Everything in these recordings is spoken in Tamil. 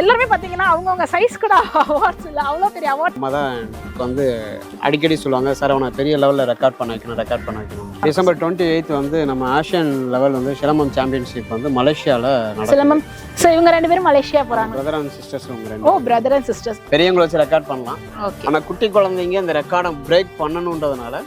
எல்லாருமே பாத்தீங்கன்னா அவங்கவுங்க சைஸ் கூட அவார்ட்ஸ் இல்ல அவ்வளோ பெரிய அவார்ட் அம்மா தான் எனக்கு வந்து அடிக்கடி சொல்லுவாங்க சார் அவனை பெரிய லெவலில் ரெக்கார்ட் பண்ண வைக்கணும் ரெக்கார்ட் பண்ண வைக்கணும். டிசம்பர் டுவெண்ட்டி எயித் வந்து நம்ம ஆசியன் லெவல் வந்து சிலம்பம் சாம்பியன்ஷிப் வந்து மலேசியாவில் சிலம்பம். ஸோ இவங்க ரெண்டு பேரும் மலேசியா போறாங்க. பிரதர் அண்ட் சிஸ்டர்ஸ் ஓ ரெண்டு பிரதர் அண்ட் சிஸ்டர்ஸ் பெரியவங்களை வச்சு ரெக்கார்ட் பண்ணலாம். ஆனால் குட்டி குழந்தைங்க இந்த ரெக்கார்டை பிரேக் பண்ணணுன்றதுனால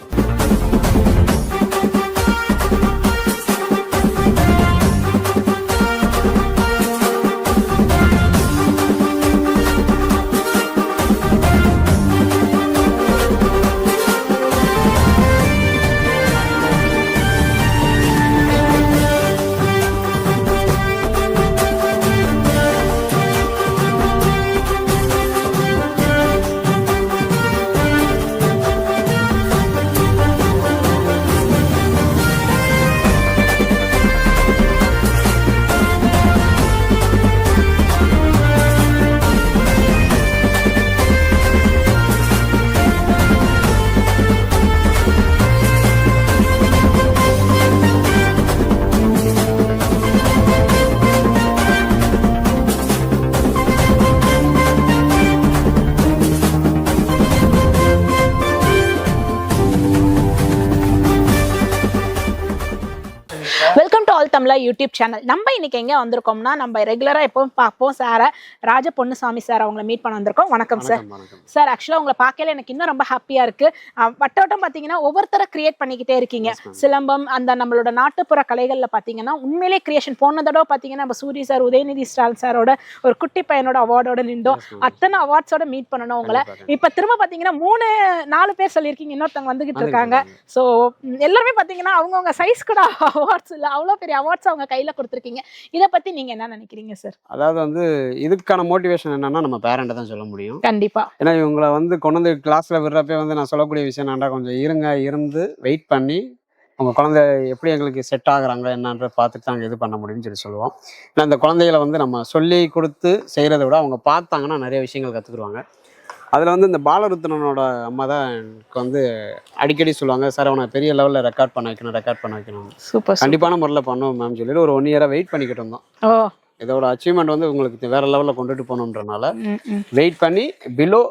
தமிழா யூடியூப் சேனல் நம்ம இன்னைக்கு எங்க வந்திருக்கோம்னா நம்ம ரெகுலரா எப்பவும் பார்ப்போம். சாரை ராஜ பொன்னுசாமி சார் அவங்கள மீட் பண்ண வந்திருக்கோம். வணக்கம் சார் சார் ஆக்சுவலாக உங்களை பார்க்கல எனக்கு இன்னும் ரொம்ப ஹாப்பியா இருக்கு. வட்டவட்டம் பார்த்தீங்கன்னா ஒவ்வொருத்தரை கிரியேட் பண்ணிக்கிட்டே இருக்கீங்க. சிலம்பம் அந்த நம்மளோட நாட்டுப்புற கலைகள்ல பார்த்தீங்கன்னா உண்மையிலே கிரியேஷன் போன தடவை பார்த்தீங்கன்னா நம்ம சூரிய சார் உதயநிதி ஸ்டாலின் சாரோட ஒரு குட்டி பையனோட அவார்டோட நின்றோம். அத்தனை அவார்ட்ஸோட மீட் பண்ணணும் உங்களை. இப்ப திரும்ப பாத்தீங்கன்னா மூணு நாலு பேர் சொல்லியிருக்கீங்க. இன்னொருத்தவங்க வந்துகிட்டு இருக்காங்க. ஸோ எல்லாருமே பாத்தீங்கன்னா அவங்கவுங்க சைஸ் கூட அவார்ட்ஸ் இல்ல. அவ்வளோ பெரிய அவார்ட்ஸ் அவங்க கையில கொடுத்துருக்கீங்க. இதை பத்தி நீங்க என்ன நினைக்கிறீங்க சார் அதாவது வந்து இதுக்கான மோட்டிவேஷன் என்னன்னா நம்ம பேரண்ட்டை தான் சொல்ல முடியும். கண்டிப்பா. ஏன்னா இவங்களை வந்து கொண்டு வந்து கிளாஸில் விடுறப்பே வந்து நான் சொல்லக்கூடிய விஷயம் என்னடா கொஞ்சம் இருங்க இருந்து வெயிட் பண்ணி உங்கள் குழந்தை எப்படி எங்களுக்கு செட் ஆகுறாங்க என்னன்ற பார்த்துட்டு நாங்கள் இது பண்ண முடியும்னு சொல்லி சொல்லுவோம். ஏன்னா அந்த குழந்தைகளை வந்து நம்ம சொல்லி கொடுத்து செய்கிறத விட அவங்க பார்த்தாங்கன்னா நிறைய விஷயங்கள் கற்றுக்குருவாங்க அதில் வந்து இந்த பாலருத்ரனோட அம்மா தான் எனக்கு வந்து அடிக்கடி சொல்லுவாங்க சார் அவனை பெரிய லெவலில் ரெக்கார்ட் பண்ண வைக்கணும் ரெக்கார்ட் பண்ண வைக்கணும் சூப்பர் கண்டிப்பான முறையில் பண்ணுவோம் மேம் சொல்லிட்டு ஒரு ஒன் இயராக வெயிட் பண்ணிக்கிட்டு இருந்தோம். ஓ. இதோட அச்சீவ்மெண்ட் வந்து உங்களுக்கு வேற லெவலில் கொண்டுட்டு போகணுன்றனால. வெயிட் பண்ணி பிலோ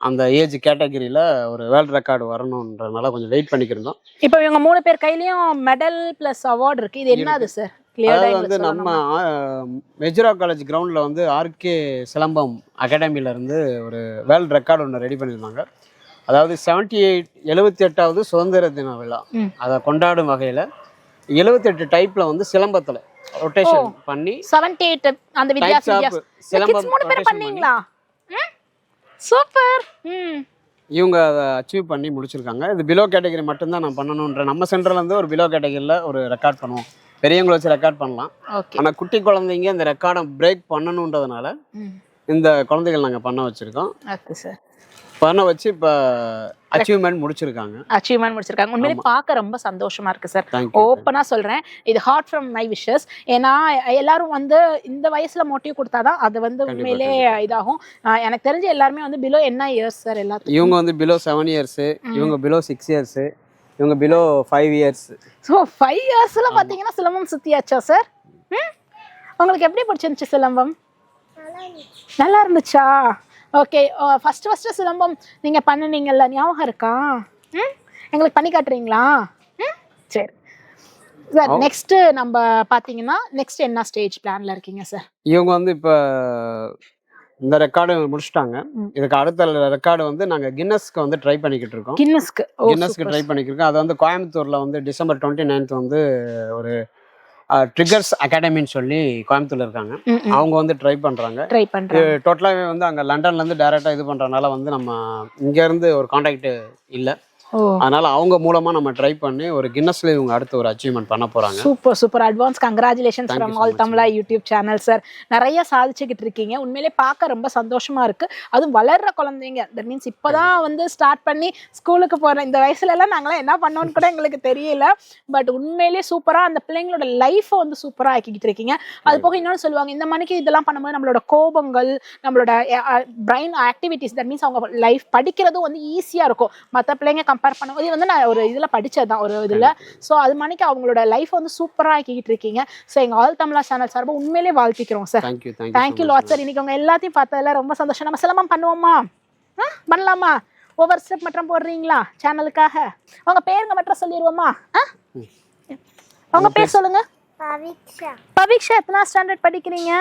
அந்த ஏஜ் கேட்டகரியில் ஒரு வேர்ல்ட் ரெக்கார்டு வரணுன்றனால கொஞ்சம் வெயிட் பண்ணிக்கிருந்தோம் இப்போ இவங்க மூணு பேர் கையிலயும் மெடல் பிளஸ் அவார்ட் இருக்கு. இது என்னது சார் அதாவது வந்து நம்ம மெஜுரா காலேஜ் கிரவுண்டில் வந்து ஆர்கே சிலம்பம் அகாடமில இருந்து ஒரு வேர்ல்ட் ரெக்கார்டு ஒன்று ரெடி பண்ணியிருந்தாங்க. அதாவது செவன்டி எயிட் எழுபத்தி எட்டாவது சுதந்திர தின விழா. அதை கொண்டாடும் வகையில் எழுபத்தெட்டு டைப்பில் வந்து சிலம்பத்தில் ரொட்டேஷன் பண்ணி செவன்டி எயிட் அந்த சிலம்பம் பண்ணீங்களா? சூப்பர். இவங்க அதை அச்சீவ் பண்ணி முடிச்சிருக்காங்க. இது பிலோ கேட்டகரி மட்டும்தான் நான் பண்ணணுன்ற நம்ம சென்டர்ல இருந்து ஒரு பிலோ கேட்டகரியில் ஒரு ரெக்கார்ட் பண்ணுவோம். பெரியவங்களை வச்சு ரெக்கார்ட் பண்ணலாம். ஆனால் குட்டி குழந்தைங்க இந்த ரெக்கார்டை பிரேக் பண்ணணுன்றதுனால இந்த குழந்தைகள் நாங்கள் பண்ண வச்சிருக்கோம். ஓகே சார் பண்ண வச்சு இப்போ அச்சீவ்மெண்ட் முடிச்சிருக்காங்க. அச்சீவ்மெண்ட் முடிச்சிருக்காங்க. உண்மையிலே பார்க்க ரொம்ப சந்தோஷமா இருக்கு சார் ஓப்பனா சொல்றேன். இது ஹார்ட் ஃப்ரம் மை விஷஸ் ஏன்னா எல்லாரும் வந்து இந்த வயசுல மோட்டிவ் கொடுத்தாதான் அது வந்து உண்மையிலே. இதாகும். எனக்கு தெரிஞ்ச எல்லாருமே வந்து பிலோ என்ன இயர்ஸ் சார் எல்லாத்துக்கும். இவங்க வந்து பிலோ செவன் இயர்ஸு இவங்க பிலோ சிக்ஸ் இயர்ஸு இவங்க below five years so five இயர்ஸ்ல பாத்தீங்கன்னா சிலம்பம் சுத்தியாச்சா சார் ம்? உங்களுக்கு எப்படி பிடிச்சிருந்துச்சு சிலம்பம்? நல்லா இருந்துச்சா? ஓகே ஃபர்ஸ்ட் ஃபர்ஸ்ட் சிலம்பம் நீங்க பண்ணுனீங்கல்ல ஞாபகம் இருக்கா? ம்? எங்களுக்கு பண்ணி காட்டுறீங்களா? ம்? சரி. சார் ஓ. நெக்ஸ்ட் நம்ம பாத்தீங்கன்னா நெக்ஸ்ட் என்ன ஸ்டேஜ் பிளான்ல இருக்கீங்க சார் இவங்க வந்து இப்போ இந்த ரெக்கார்டு முடிச்சிட்டாங்க. இதுக்கு அடுத்த ரெக்கார்டு வந்து நாங்கள் கின்னஸ்க்கு வந்து ட்ரை பண்ணிக்கிட்டு இருக்கோம். கின்னஸ்க்கு கின்னஸ்க்கு ட்ரை பண்ணிக்கிருக்கோம் அது வந்து கோயம்புத்தூர்ல வந்து டிசம்பர் டுவெண்ட்டி நைன்த் வந்து ஒரு ட்ரிகர்ஸ் அகாடமின்னு சொல்லி கோயம்புத்தூர்ல இருக்காங்க. அவங்க வந்து ட்ரை பண்றாங்க. ட்ரை பண்றேன் டோட்டலாகவே வந்து அங்கே லண்டன்ல இருந்து டைரக்டா இது பண்றதுனால வந்து நம்ம இங்க இருந்து ஒரு காண்டாக்ட் இல்லை. அதனால அவங்க மூலமா நம்ம ட்ரை பண்ணி ஒரு கின்னஸ்ல இவங்க அடுத்து ஒரு அச்சீவ்மெண்ட் பண்ண போறாங்க. Super super advance you from all Tamizha YouTube channel sir நிறைய சாதிச்சுக்கிட்டு இருக்கீங்க. உண்மையிலே பார்க்க ரொம்ப சந்தோஷமா இருக்கு. அதுவும் வளர்ற குழந்தைங்க. தட் மீன்ஸ் இப்போதான் வந்து ஸ்டார்ட் பண்ணி ஸ்கூலுக்கு போற இந்த வயசுல எல்லாம் நாங்களாம் என்ன பண்ணோம்னு கூட எங்களுக்கு தெரியல. பட் உண்மையிலேயே சூப்பரா அந்த பிள்ளைங்களோட லைஃப்பை வந்து சூப்பரா ஆக்கிக்கிட்டு இருக்கீங்க. அது போக இன்னொன்று சொல்லுவாங்க இந்த மணிக்கு இதெல்லாம் பண்ணும்போது நம்மளோட கோபங்கள் நம்மளோட பிரைன் ஆக்டிவிட்டிஸ் தட் மீன்ஸ் அவங்க லைஃப் படிக்கிறதும் வந்து ஈஸியா இருக்கும். மற்ற பிள்ளைங்க கம்பேர் பண்ண இது வந்து நான் ஒரு இதில் படிச்சதுதான் ஒரு இதில். ஸோ அது மணிக்கு அவங்களோட லைஃப் வந்து சூப்பராக ஆக்கிக்கிட்டு இருக்கீங்க ஸோ எங்கள் ஆல் தமிழா சேனல் சார்பாக உண்மையிலேயே வாழ்த்திக்கிறோம் sir thank you thank you lot sir இன்னைக்கு உங்க எல்லாத்தையும் பார்த்ததுல ரொம்ப சந்தோஷம். நம்ம சிலம்பம் பண்ணுவோமா? ஆ பண்ணலாமா? ஒவ்வொரு ஸ்டெப் மட்டும் போடுறீங்களா? சேனலுக்காக உங்க பேருங்க மட்டும் சொல்லிடுவோமா ஆ? உங்க பேர் சொல்லுங்க. பரீட்சா பவிக்ஷா எத்தனா ஸ்டாண்டர்ட் படிக்கிறீங்க?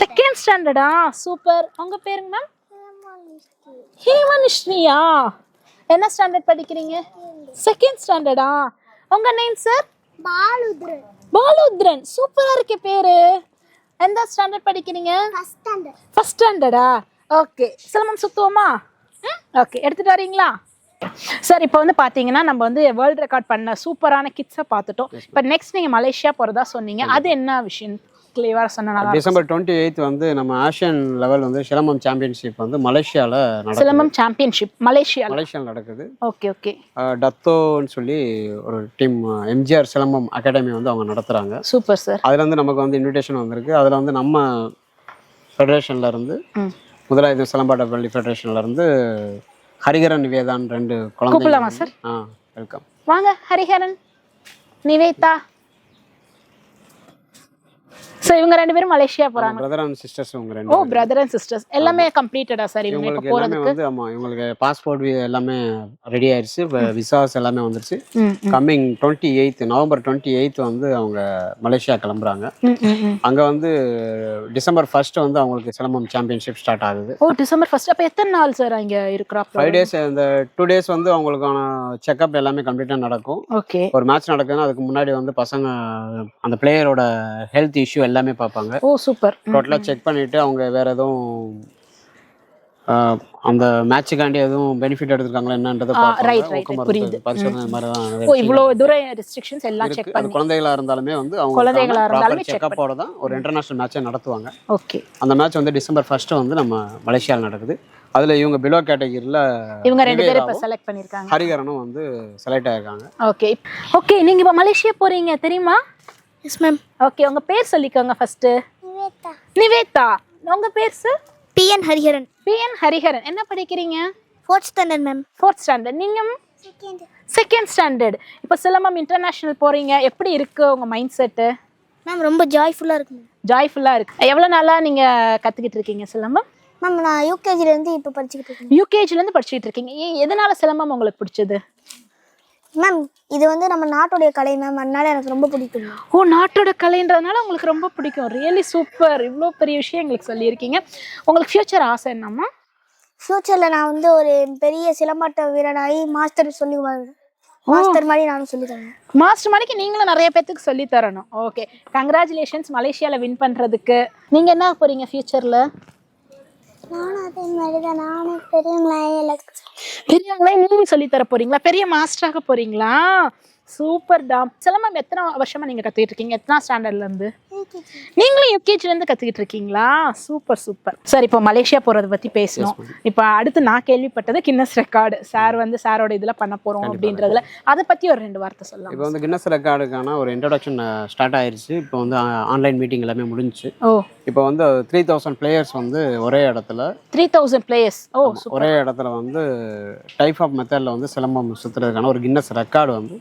செகண்ட் ஸ்டாண்டர்டா சூப்பர் உங்க பேருங்க மேம் ஹேமனிஸ்ரீயா என்ன ஸ்டாண்டர்ட் படிக்கிறீங்க? செகண்ட் ஸ்டாண்டர்டா உங்க நேம் சார் பாலுத்ரன். பாலுத்ரன். சூப்பரா இருக்கே பேரு. எந்த ஸ்டாண்டர்ட் படிக்கிறீங்க? ஃபர்ஸ்ட் ஸ்டாண்டர்ட் ஃபர்ஸ்ட் ஸ்டாண்டர்டா ஓகே சிலம்பம் சுத்துவோமா? ஓகே எடுத்துட்டு வரீங்களா? சார் இப்போ வந்து பார்த்தீங்கன்னா நம்ம வந்து வேர்ல்ட் ரெக்கார்ட் பண்ண சூப்பரான கிட்ஸை பார்த்துட்டோம். இப்போ நெக்ஸ்ட் நீங்கள் மலேசியா போகிறதா சொன்னீங்க. அது என்ன விஷயம்? கிளியராக சொன்னா நல்லா இருக்கும். டிசம்பர் டுவெண்ட்டி எயித் வந்து நம்ம ஆசியன் லெவல் வந்து சிலம்பம் சாம்பியன்ஷிப் வந்து மலேசியாவில் நடக்குது. சிலம்பம் சாம்பியன்ஷிப் மலேசியாவில் மலேசியாவில் நடக்குது. ஓகே ஓகே டத்தோன்னு சொல்லி ஒரு டீம் எம்ஜிஆர் சிலம்பம் அகாடமி வந்து அவங்க நடத்துகிறாங்க சூப்பர் சார் அதில் வந்து நமக்கு வந்து இன்விடேஷன் வந்திருக்கு. அதில் வந்து நம்ம ஃபெடரேஷன்ல இருந்து முதலாயுதம் சிலம்பாட்ட பள்ளி ஃபெடரேஷன்ல இருந்து ஹரிகரன் நிவேதான் ரெண்டு கூப்பிடலாமா குழந்தை சார் ஆ வெல்கம் வாங்க ஹரிஹரன் நிவேதா. ஸோ இவங்க ரெண்டு பேரும் மலேசியா போகிறாங்க பிரதர் அண்ட் சிஸ்டர்ஸ் ஓ ரெண்டு பிரதர் அண்ட் சிஸ்டர்ஸ் எல்லாமே கம்ப்ளீட்டடா சார் இவங்க இப்போ போகிறதுக்கு வந்து ஆமா இவங்களுக்கு பாஸ்போர்ட் எல்லாமே ரெடி ஆயிருச்சு. விசாஸ் எல்லாமே வந்துருச்சு. Coming twenty eighth November twenty eighth வந்து அவங்க மலேசியா கிளம்புறாங்க. அங்க வந்து டிசம்பர் ஃபர்ஸ்ட் வந்து அவங்களுக்கு சிலம்பம் சாம்பியன்ஷிப் ஸ்டார்ட் ஆகுது. ஓ டிசம்பர் ஃபர்ஸ்ட் அப்போ எத்தனை நாள் சார் அங்கே இருக்கிறாப்ல ஃபைவ் டேஸ் இந்த டூ டேஸ் வந்து அவங்களுக்கான செக்அப் எல்லாமே கம்ப்ளீட்டாக நடக்கும். ஓகே ஒரு மேட்ச் நடக்குதுன்னா அதுக்கு முன்னாடி வந்து பசங்க அந்த பிளேயரோட ஹெல்த் இஷ்யூ எல்லாமே பார்ப்பாங்க. ஓ சூப்பர். டோட்டலாக செக் பண்ணிட்டு அவங்க வேற எதுவும் அந்த மேட்சுக்காண்டி எதுவும் பெனிஃபிட் எடுத்திருக்காங்களா என்னன்றதை. புரியுது. இந்த மாதிரி தான் ஓ இவ்வளோ தூரம் ரெஸ்ட்ரிக்ஷன்ஸ் எல்லாம். செக் பண்ணி குழந்தைகளா இருந்தாலுமே வந்து அவங்க குழந்தைகளா இருந்தாலுமே செக்கப்போட தான் ஒரு இன்டர்நேஷனல் மேட்சை நடத்துவாங்க. ஓகே. அந்த மேட்ச் வந்து டிசம்பர் ஃபர்ஸ்ட் வந்து நம்ம மலேசியாவில் நடக்குது. அதுல இவங்க பிலோ கேட்டகிரியில் இவங்க ரெண்டு பேரும் இப்போ செலக்ட் பண்ணியிருக்காங்க. ஹரிகரனும் வந்து செலக்ட் ஆயிருக்காங்க. ஓகே. ஓகே நீங்க இப்போ மலேசியா போறீங்க தெரியுமா? எஸ் மேம் ஓகே உங்க பேர் சொல்லிக்கோங்க ஃபர்ஸ்ட் நிவேதா. நிவேதா. உங்க பேர் sir BN Hariharan BN Hariharan என்ன படிக்கிறீங்க? Fourth standard ma'am fourth standard நீங்க செகண்ட் செகண்ட் ஸ்டாண்டர்ட் இப்போ சிலம்பம் இன்டர்நேஷனல் போறீங்க. எப்படி இருக்கு உங்க மைண்ட் செட்டு மேம் ரொம்ப ஜாய்ஃபுல்லாக இருக்கு ஜாய்ஃபுல்லாக இருக்கு. எவ்வளோ நாளாக நீங்கள் கற்றுக்கிட்டு இருக்கீங்க சிலம்பம் மேம் நான் யூகேஜிலேருந்து இப்போ படிச்சுக்கிட்டு இருக்கேன். யூகேஜிலேருந்து படிச்சுட்டு இருக்கீங்க. ஏன் எதனால சிலம்பம் உங்களுக்கு பிடிச்சது? மேம் இது வந்து நம்ம நாட்டுடைய கலை மேம் அதனால எனக்கு ரொம்ப பிடிக்கும். ஓ நாட்டோட கலைன்றதுனால உங்களுக்கு ரொம்ப பிடிக்கும். ரியலி சூப்பர் இவ்வளோ பெரிய விஷயம் எங்களுக்கு சொல்லியிருக்கீங்க. உங்களுக்கு ஃப்யூச்சர் ஆசை என்னம்மா ஃப்யூச்சரில் நான் வந்து ஒரு பெரிய சிலம்பாட்ட வீரனாகி மாஸ்டர் சொல்லி மாஸ்டர் மாதிரி நானும் சொல்லி தரேன் மாஸ்டர் மணிக்கு நீங்களும் நிறைய பேத்துக்கு சொல்லி தரணும் ஓகே கங்க்ராச்சுலேஷன்ஸ் மலேசியாவில் வின் பண்ணுறதுக்கு நீங்கள் என்ன போகிறீங்க ஃப்யூச்சரில் நானும் அதே மாதிரி தான் நானும் பெரியவங்களா எனக்கு பெரியவங்களே சொல்லி தர போறீங்களா? பெரிய மாஸ்டராக போறீங்களா? சூப்பர் டாம் சிலம்பம் எத்தனை வருஷமா நீங்க கத்துக்கிட்டு இருக்கீங்க? எத்தனை ஸ்டாண்டர்ட்ல இருந்து? நீங்களும் யூகேஜில இருந்து கத்துக்கிட்டு இருக்கீங்களா சூப்பர் சூப்பர். சார் இப்போ மலேசியா போறதை பத்தி பேசணும். இப்போ அடுத்து நான் கேள்விப்பட்டது கின்னஸ் ரெக்கார்டு சார் வந்து சாரோட இதுல பண்ண போறோம் அப்படின்றதுல. அதை பத்தி ஒரு ரெண்டு வார்த்தை சொல்லலாம். இப்போ வந்து கின்னஸ் ரெக்கார்டுக்கான ஒரு இன்ட்ரடக்ஷன் ஸ்டார்ட் ஆயிருச்சு. இப்போ வந்து ஆன்லைன் மீட்டிங் எல்லாமே முடிஞ்சுச்சு. ஓ. இப்போ வந்து த்ரீ தௌசண்ட் பிளேயர்ஸ் வந்து ஒரே இடத்துல. த்ரீ தௌசண்ட் பிளேயர்ஸ் ஓ ஒரே இடத்துல வந்து டைப் ஆஃப் மெத்தடில் வந்து சிலம்பம் சுற்றுறதுக்கான ஒரு கின்னஸ் ரெக்கார்டு வந்து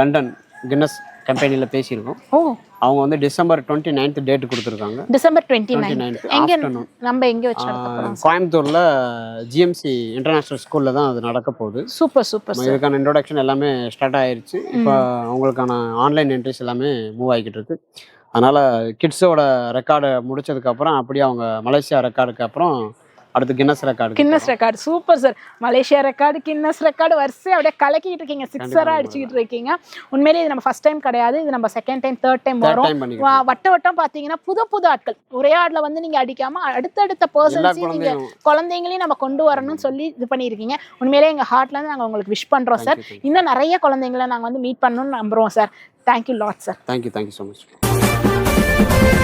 லண்டன் கின்னஸ் கம்பெனியில் பேசியிருக்கோம். ஓ. அவங்க வந்து டிசம்பர் டுவெண்ட்டி நைன்த் டேட் கொடுத்துருக்காங்க. December twenty twenty nine. Ninth afternoon. நம்ம எங்க வச்சு கோயம்புத்தூரில் ஜிஎம்சி இன்டர்நேஷ்னல் ஸ்கூலில் தான் அது நடக்க போகுது. சூப்பர் சூப்பர் இதுக்கான இன்ட்ரோடக்ஷன் எல்லாமே ஸ்டார்ட் ஆயிருச்சு. இப்போ அவங்களுக்கான ஆன்லைன் என்ட்ரிஸ் எல்லாமே மூவ் ஆகிக்கிட்டு இருக்கு. அதனால் கிட்ஸோட ரெக்கார்டை முடிச்சதுக்கப்புறம் அப்படியே அவங்க மலேசியா ரெக்கார்டுக்கு அப்புறம் அடுத்து Guinness record Guinness record super sir Malaysia record Guinness record வரிசை அப்படியே கலக்கிட்டு இருக்கீங்க. சிக்ஸராக அடிச்சுக்கிட்டு இருக்கீங்க. உண்மையிலேயே இது நம்ம ஃபர்ஸ்ட் டைம் கிடையாது. இது நம்ம செகண்ட் டைம் தேர்ட் டைம் வரும். வட்ட வட்டம் பார்த்தீங்கன்னா புது புது ஆட்கள். ஒரே ஆட்ல வந்து நீங்க அடிக்காம அடுத்தடுத்த பர்சன்ஸையும் நீங்க குழந்தையும் குழந்தைங்களையும் நம்ம கொண்டு வரணும்னு சொல்லி இது பண்ணியிருக்கீங்க. உண்மையிலேயே எங்க ஹார்ட்ல இருந்து நாங்க உங்களுக்கு விஷ் பண்றோம் சார் இன்னும் நிறைய குழந்தைங்களை நாங்க வந்து மீட் பண்ணணும்னு நம்புறோம் sir thank you lot sir thank you thank you so much